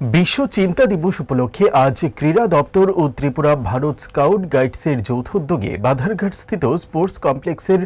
বিশ্ব চিন্তা দিবস উপলক্ষে আজ ক্রীড়া দপ্তর ও ত্রিপুরা ভারত স্কাউট গাইডসের যৌথ উদ্যোগে বাধারঘাটস্থিত স্পোর্টস কমপ্লেক্সের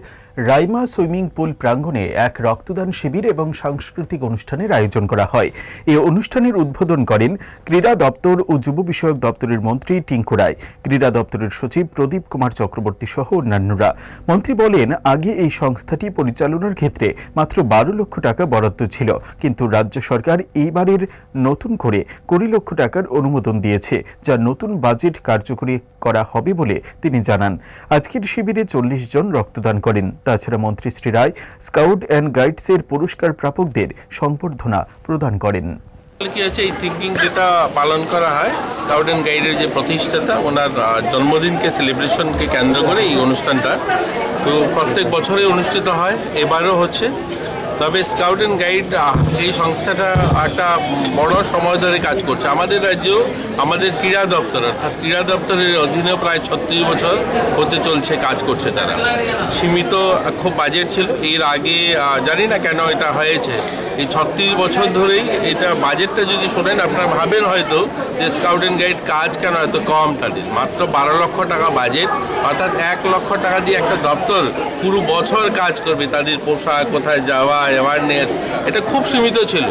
রাইমা সুইমিং পুল প্রাঙ্গণে এক রক্তদান শিবির এবং সাংস্কৃতিক অনুষ্ঠানের আয়োজন করা হয়। এই অনুষ্ঠানের উদ্বোধন করেন ক্রীড়া দপ্তর ও যুব বিষয়ক দপ্তরের মন্ত্রী টিঙ্কু রায়। ক্রীড়া দপ্তরের সচিব প্রদীপ কুমার চক্রবর্তী সহ অন্যান্যরা। মন্ত্রী বলেন, আগে এই সংস্থাটি পরিচালনার ক্ষেত্রে মাত্র বারো লক্ষ টাকা বরাদ্দ ছিল, কিন্তু রাজ্য সরকার এইবারের নতুন করে কুড়ি লক্ষ টাকার অনুমোদন দিয়েছে, যা নতুন বাজেট কার্যকরী করা হবে বলে তিনি জানান। আজকের শিবিরে চল্লিশ জন রক্তদান করেন। তাছাড়া মন্ত্রী শ্রী রায় স্কাউট অ্যান্ড গাইডসের পুরস্কার প্রাপকদের সংবর্ধনা প্রদান করেন। কি হচ্ছে এই থিঙ্কিং যেটা পালন করা হয়, স্কাউট অ্যান্ড গাইডের যে প্রতিষ্ঠাতা, ওনার জন্মদিনকে সেলিব্রেশনকে কেন্দ্র করে এই অনুষ্ঠানটা। তো প্রত্যেক বছরে অনুষ্ঠিত হয়। এবারও হচ্ছে। তবে স্কাউট অ্যান্ড গাইড এই সংস্থাটা একটা বড় সময় ধরে কাজ করছে। আমাদের রাজ্যেও আমাদের ক্রীড়া দপ্তর, অর্থাৎ ক্রীড়া দপ্তরের অধীনে প্রায় ছত্রিশ বছর হতে চলছে কাজ করছে তারা। সীমিত খুব বাজেট ছিল। এর আগে জানি না কেন এটা হয়েছে। এই ছত্রিশ বছর ধরেই এটা বাজেটটা যদি শোনেন, আপনারা ভাবেন হয়তো যে স্কাউট অ্যান্ড গাইড কাজ কেন হয়তো কম তাদের। মাত্র বারো লক্ষ টাকা বাজেট, অর্থাৎ এক লক্ষ টাকা দিয়ে একটা দপ্তর পুরো বছর কাজ করবে, তাদের পোশাক, কোথায় যাওয়া অ্যাওয়ারনেস এটা খুব সীমিত ছিল।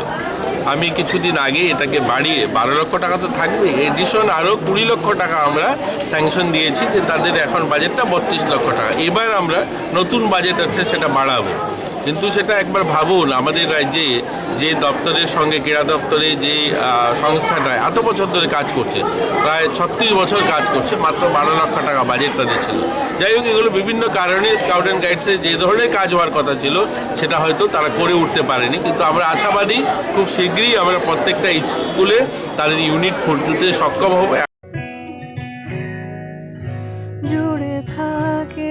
আমি কিছুদিন আগে এটাকে বাড়িয়ে, বারো লক্ষ টাকা তো থাকবে এডিশন আরও কুড়ি লক্ষ টাকা আমরা স্যাংশন দিয়েছি যে তাদের এখন বাজেটটা বত্রিশ লক্ষ টাকা। এবার আমরা নতুন বাজেট আছে সেটা বাড়াবো। কিন্তু সেটা একবার ভাবুন, আমাদের রাজ্যে যে দপ্তরের সঙ্গে, ক্রীড়া দপ্তরে যে সংস্থাটা এত বছর ধরে কাজ করছে, প্রায় ছত্রিশ বছর কাজ করছে, মাত্র বারো লক্ষ টাকা বাজেট তাদের ছিল। যাই হোক, এগুলো বিভিন্ন কারণে স্কাউট অ্যান্ড গাইডসে যে ধরনের কাজ হওয়ার কথা ছিল, সেটা হয়তো তারা করে উঠতে পারেনি। কিন্তু আমরা আশাবাদী, খুব শীঘ্রই আমরা প্রত্যেকটা স্কুলে তাদের ইউনিট খুলতে সক্ষম হব। জুড়ে থাকে